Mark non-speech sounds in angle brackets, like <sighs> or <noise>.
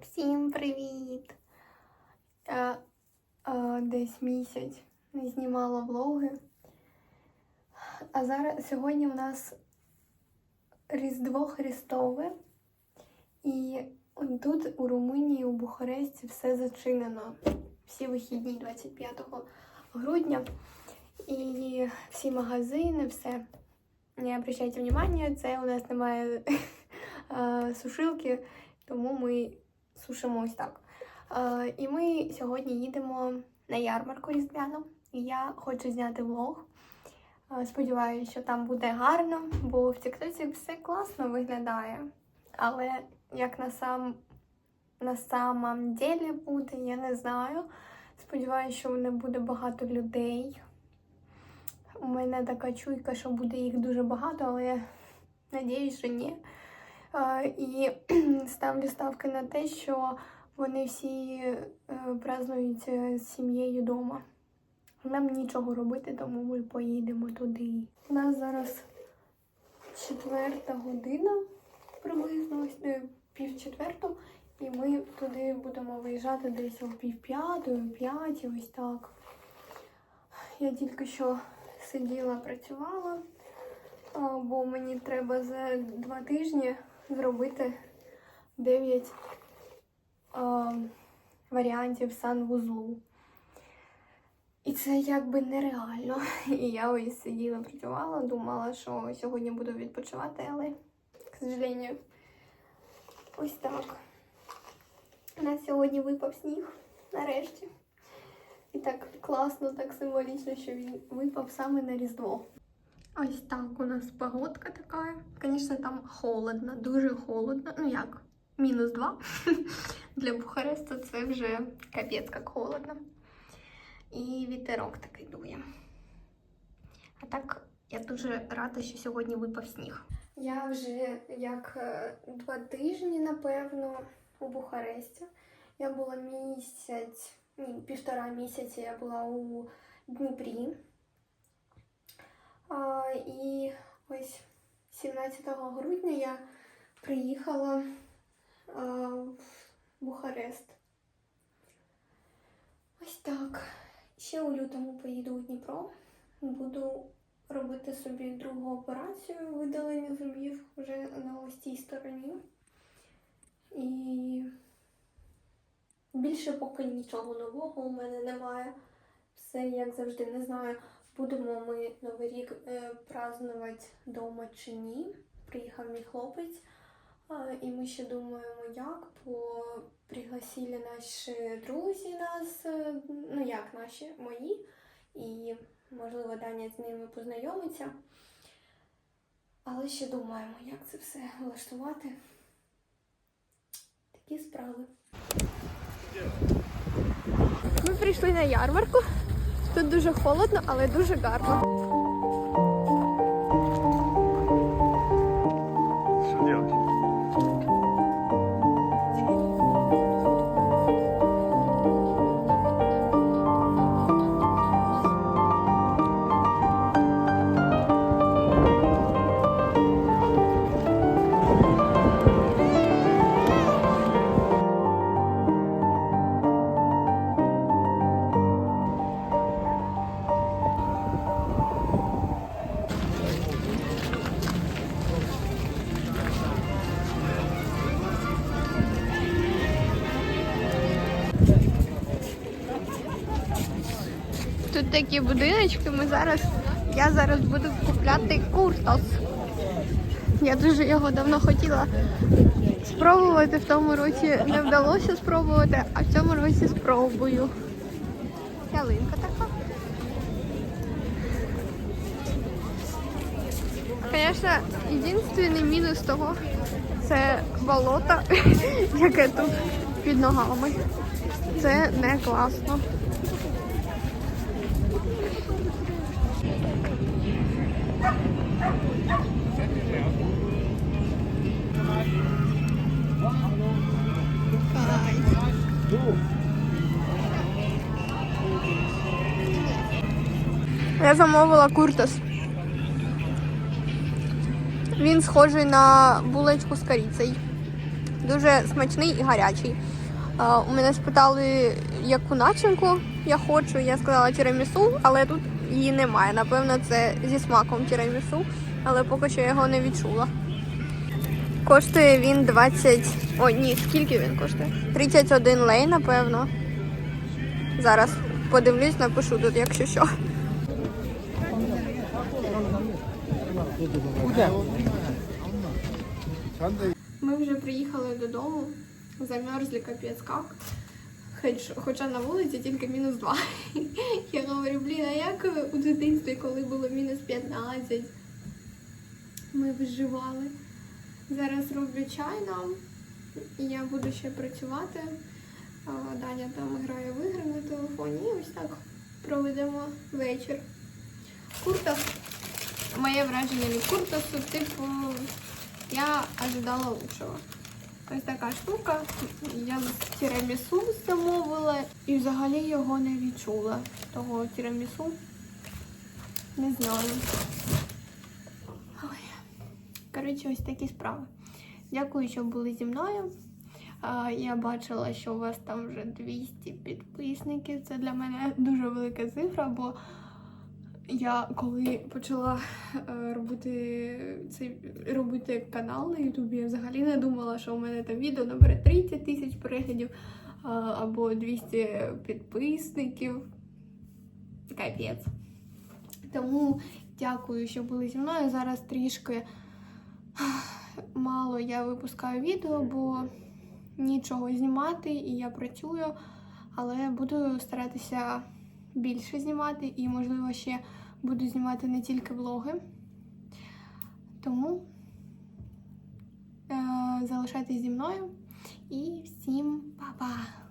Всім привіт! Я е, десь місяць не знімала влоги. А зараз сьогодні у нас Різдво Христове. І тут у Румунії, у Бухаресті все зачинено. Всі вихідні 25 грудня. І всі магазини, все. Не обращайте внимання, це у нас немає <laughs> сушилки, тому ми сушимо ось так. І ми сьогодні їдемо на ярмарку різдвяну. Я хочу зняти влог. Сподіваюся, що там буде гарно, бо в Тіктоці все класно виглядає. Але як на сам на самом деле буде, я не знаю. Сподіваюся, що не буде багато людей. У мене така чуйка, що буде їх дуже багато, але я надіюсь, що ні. І <clears throat> ставлю ставки на те, що вони всі е, празднують е, з сім'єю вдома. Нам нічого робити, тому ми поїдемо туди. У нас зараз четверта година, приблизно е, пів четверту, і ми туди будемо виїжджати десь о пів п'ятої, п'ятій, ось так. Я тільки що сиділа, працювала, бо мені треба за два тижні зробити 9 варіантів санвузлу. І це якби нереально. <laughs> І я ось сиділа, працювала, думала, що сьогодні буду відпочивати, але, к сожалению, ось так. У нас сьогодні випав сніг нарешті. І так класно, так символічно, що він випав саме на Різдво. Ось так у нас погодка така. Звісно, там холодно, дуже холодно. Ну як, мінус 2. <laughs> Для Бухареста це вже капець як холодно. І вітерок такий дує. А так, я дуже рада, що сьогодні випав сніг. Я вже як е, два тижні, напевно, у Бухаресті. Я була місяць, півтора місяця я була у Дніпрі. І ось 17 грудня я приїхала в Бухарест. Ось так. Ще у лютому поїду у Дніпро. Буду робити собі другу операцію видалення зубів вже на ось цій стороні. І більше поки нічого нового у мене немає. Все як завжди не знаю, будемо ми Новий рік е, празднувати вдома чи ні. Приїхав мій хлопець, і ми ще думаємо, як, бо пригласили наші друзі нас, е, ну як наші, мої, і можливо Даня з ними познайомиться. Але ще думаємо, як це все влаштувати. Такі справи. Прийшли на ярмарку. Тут дуже холодно, але дуже гарно. Такі будиночки. Ми зараз, я зараз буду купляти куртос. Я дуже його давно хотіла спробувати. В тому році не вдалося спробувати, а в цьому році спробую. Ялинка така. Звісно, єдиний мінус того це болото, <laughs> яке тут під ногами. Це не класно. Я замовила куртос. Він схожий на булочку з корицею. Дуже смачний і гарячий. У мене спитали, яку начинку я хочу. Я сказала тірамісу, але тут її немає. Напевно, це зі смаком тірамісу, але поки що я його не відчула. Коштує він 20. О, ні, скільки він коштує? 31 лей, напевно. Зараз подивлюсь, напишу тут, якщо що. Ми вже приїхали додому, замерзли капець як. Хоч, хоча на вулиці тільки мінус 2. <laughs> Я говорю, блін, а як у дитинстві, коли було мінус 15, ми виживали. Зараз роблю чай нам, і я буду ще працювати. Даня там грає в ігри на телефоні і ось так проведемо вечір. Куртос. Моє враження від куртосу, типу, я ожидала лучшего. Ось така штука. Я тірамісу замовила і взагалі його не відчула. Того тірамісу. Не знаю. Коротше, ось такі справи. Дякую, що були зі мною. Я бачила, що у вас там вже 200 підписників. Це для мене дуже велика цифра, бо я коли почала е, робити цей робити канал на Ютубі, я взагалі не думала, що у мене там відео набере 30 тисяч переглядів або 200 підписників. Капець. Тому дякую, що були зі мною. Зараз трішки <sighs> мало я випускаю відео, бо нічого знімати і я працюю, але буду старатися більше знімати і, можливо, ще буду знімати не тільки влоги. Тому е- залишайтесь зі мною і всім па-па!